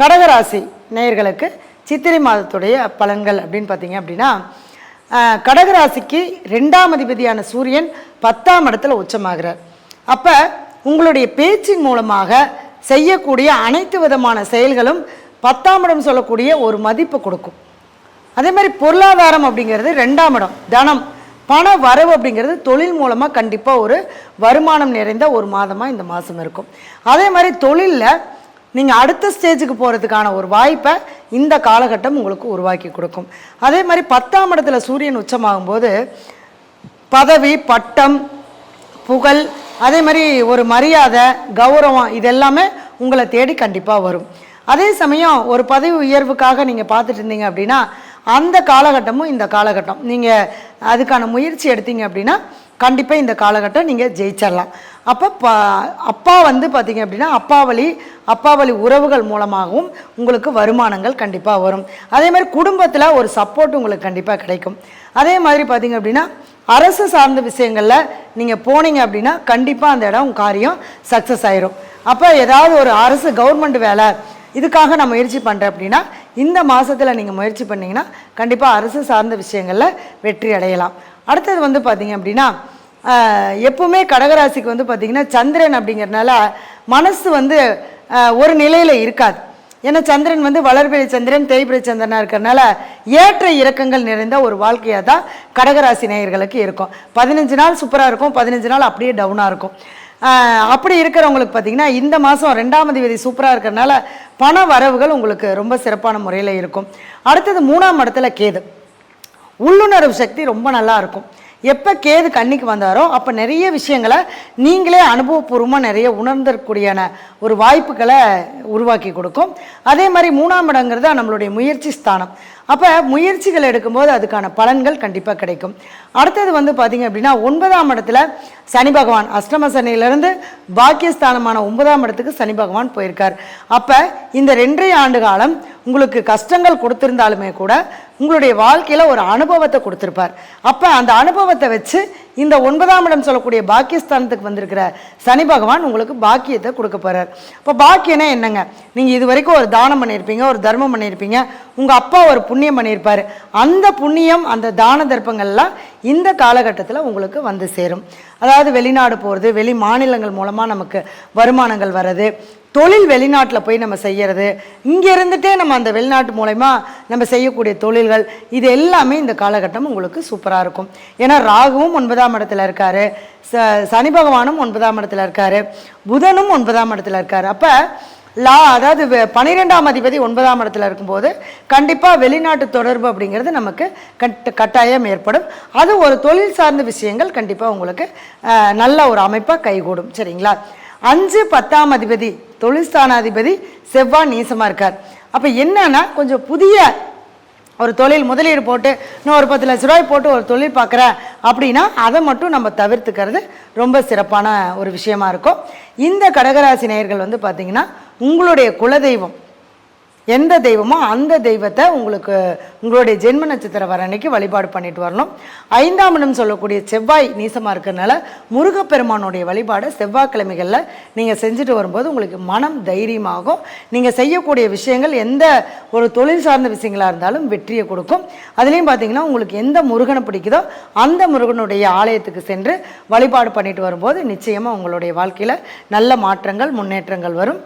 கடகராசி நேயர்களுக்கு சித்திரை மாதத்துடைய பலன்கள் அப்படின்னு பார்த்தீங்க அப்படின்னா கடகராசிக்கு ரெண்டாம் அதிபதியான சூரியன் பத்தாம் இடத்துல உச்சமாகிறார். அப்போ உங்களுடைய பேச்சின் மூலமாக செய்யக்கூடிய அனைத்து விதமான செயல்களும் பத்தாம் இடம் சொல்லக்கூடிய ஒரு மதிப்பு கொடுக்கும். அதே மாதிரி பொருளாதாரம் அப்படிங்கிறது ரெண்டாம் இடம். தனம் பண வரவு அப்படிங்கிறது தொழில் மூலமாக கண்டிப்பாக ஒரு வருமானம் நிறைந்த ஒரு மாதமாக இந்த மாதம் இருக்கும். அதே மாதிரி தொழிலில் நீங்கள் அடுத்த ஸ்டேஜுக்கு போகிறதுக்கான ஒரு வாய்ப்பை இந்த காலகட்டம் உங்களுக்கு உருவாக்கி கொடுக்கும். அதே மாதிரி பத்தாம் இடத்துல சூரியன் உச்சமாகும்போது பதவி பட்டம் புகழ் அதே மாதிரி ஒரு மரியாதை கௌரவம் இது எல்லாமே உங்களை தேடி கண்டிப்பாக வரும். அதே சமயம் ஒரு பதவி உயர்வுக்காக நீங்கள் பார்த்துட்டு இருந்தீங்க அப்படின்னா அந்த காலகட்டமும் இந்த காலகட்டம். நீங்கள் அதுக்கான முயற்சி எடுத்தீங்க அப்படின்னா கண்டிப்பாக இந்த காலகட்டம் நீங்கள் ஜெயிச்சிடலாம் அப்போ ப அப்பா வந்து பார்த்தீங்க அப்படின்னா அப்பா வழி அப்பா வழி உறவுகள் மூலமாகவும் உங்களுக்கு வருமானங்கள் கண்டிப்பாக வரும். அதே மாதிரி குடும்பத்தில் ஒரு சப்போர்ட் உங்களுக்கு கண்டிப்பாக கிடைக்கும். அதே மாதிரி பார்த்தீங்க அப்படின்னா அரசு சார்ந்த விஷயங்களில் நீங்கள் போனீங்க அப்படின்னா கண்டிப்பாக அந்த இடம் காரியம் சக்ஸஸ் ஆயிரும். அப்போ ஏதாவது ஒரு அரசு கவர்மெண்ட் வேலை இதுக்காக நான் முயற்சி பண்ணுறேன் அப்படின்னா இந்த மாதத்தில் நீங்கள் முயற்சி பண்ணிங்கன்னா கண்டிப்பாக அரசு சார்ந்த விஷயங்களில் வெற்றி அடையலாம். அடுத்தது வந்து பார்த்திங்க அப்படின்னா எப்பவுமே கடகராசிக்கு வந்து பார்த்தீங்கன்னா சந்திரன் அப்படிங்கிறதுனால மனசு வந்து ஒரு நிலையில் இருக்காது. ஏன்னா சந்திரன் வந்து வளர்பிறை சந்திரன் தேய்பிறை சந்திரனாக இருக்கிறனால ஏற்ற இறக்கங்கள் நிறைந்த ஒரு வாழ்க்கையாக தான் கடகராசி நேயர்களுக்கு இருக்கும். பதினஞ்சு நாள் சூப்பராக இருக்கும் பதினஞ்சு நாள் அப்படியே டவுனாக இருக்கும். அப்படி இருக்கிறவங்களுக்கு பார்த்தீங்கன்னா இந்த மாதம் ரெண்டாம் தேதி சூப்பராக இருக்கிறனால பண வரவுகள் உங்களுக்கு ரொம்ப சிறப்பான முறையில் இருக்கும். அடுத்தது மூணாம் இடத்துல கேது. உள்ளுணர்வு சக்தி ரொம்ப நல்லா இருக்கும். எப்போ கேது கண்ணிக்கு வந்தாரோ அப்போ நிறைய விஷயங்களை நீங்களே அனுபவபூர்வமாக நிறைய உணர்ந்திருக்கக்கூடியான ஒரு வாய்ப்புகளை உருவாக்கி கொடுக்கும். அதே மாதிரி மூணாம் இடங்கிறது நம்மளுடைய முயற்சி ஸ்தானம். அப்போ முயற்சிகள் எடுக்கும்போது அதுக்கான பலன்கள் கண்டிப்பாக கிடைக்கும். அடுத்தது வந்து பார்த்தீங்க அப்படின்னா ஒன்பதாம் இடத்துல சனி பகவான் அஷ்டம சனியிலிருந்து பாக்கியஸ்தானமான ஒன்பதாம் இடத்துக்கு சனி பகவான் போயிருக்கார். அப்போ இந்த ரெண்டரை ஆண்டு காலம் உங்களுக்கு கஷ்டங்கள் கொடுத்துருந்தாலுமே கூட உங்களுடைய வாழ்க்கையில் ஒரு அனுபவத்தை கொடுத்துருப்பார். அப்போ அந்த அனுபவத்தை வச்சு இந்த ஒன்பதாம் இடம் சொல்லக்கூடிய பாக்கியஸ்தானத்துக்கு வந்திருக்கிற சனி பகவான் உங்களுக்கு பாக்கியத்தை கொடுக்க போகிறார் இப்போ பாக்கியம்னா என்னங்க? நீங்கள் இது வரைக்கும் ஒரு தானம் பண்ணியிருப்பீங்க ஒரு தர்மம் பண்ணியிருப்பீங்க உங்கள் அப்பா ஒரு புண்ணியம் பண்ணியிருப்பார். அந்த புண்ணியம் அந்த தான தர்ப்பங்கள்லாம் இந்த காலகட்டத்தில் உங்களுக்கு வந்து சேரும். அதாவது வெளிநாடு போகிறது வெளி மாநிலங்கள் மூலமாக நமக்கு வருமானங்கள் வர்றது தொழில் வெளிநாட்டில் போய் நம்ம செய்கிறது இங்கே இருந்துகிட்டே நம்ம அந்த வெளிநாட்டு மூலயமா நம்ம செய்யக்கூடிய தொழில்கள் இது எல்லாமே இந்த காலகட்டம் உங்களுக்கு சூப்பராக இருக்கும். ஏன்னா ராகுவும் ஒன்பதாம் இடத்துல இருக்காரு ச சனி பகவானும் ஒன்பதாம் இடத்துல இருக்காரு புதனும் ஒன்பதாம் இடத்துல இருக்காரு. அப்போ லா அதாவது பனிரெண்டாம் பன்னிரெண்டாம் அதிபதி ஒன்பதாம் இடத்துல இருக்கும்போது கண்டிப்பாக வெளிநாட்டு தொடர்பு அப்படிங்கிறது நமக்கு கட் கட்டாயம் ஏற்படும். அது ஒரு தொழில் சார்ந்த விஷயங்கள் கண்டிப்பாக உங்களுக்கு நல்ல ஒரு அமைப்பாக கைகூடும். சரிங்களா? அஞ்சு பத்தாம் அதிபதி தொழில்ஸ்தானாதிபதி செவ்வாய் நீசமாக இருக்கார். அப்போ என்னன்னா கொஞ்சம் புதிய ஒரு தொழில் முதலீடு போட்டு இன்னும் ஒரு பத்து லட்ச ரூபாய் போட்டு ஒரு தொழில் பார்க்குறேன் அப்படின்னா அதை மட்டும் நம்ம தவிர்த்துக்கிறது ரொம்ப சிறப்பான ஒரு விஷயமா இருக்கும். இந்த கடகராசி நேயர்கள் வந்து பார்த்திங்கன்னா உங்களுடைய குலதெய்வம் எந்த தெய்வமோ அந்த தெய்வத்தை உங்களுக்கு உங்களுடைய ஜென்ம நட்சத்திர வர அன்னைக்கு வழிபாடு பண்ணிட்டு வரணும். ஐந்தாம் இடம் சொல்லக்கூடிய செவ்வாய் நீசமாக இருக்கிறதுனால முருகப்பெருமானுடைய வழிபாடை செவ்வாய்க்கிழமைகளில் நீங்கள் செஞ்சுட்டு வரும்போது உங்களுக்கு மனம் தைரியமாகும். நீங்கள் செய்யக்கூடிய விஷயங்கள் எந்த ஒரு தொழில் சார்ந்த விஷயங்களாக இருந்தாலும் வெற்றியை கொடுக்கும். அதுலேயும் பார்த்தீங்கன்னா உங்களுக்கு எந்த முருகனை பிடிக்குதோ அந்த முருகனுடைய ஆலயத்துக்கு சென்று வழிபாடு பண்ணிட்டு வரும்போது நிச்சயமாக உங்களுடைய வாழ்க்கையில் நல்ல மாற்றங்கள் முன்னேற்றங்கள் வரும்.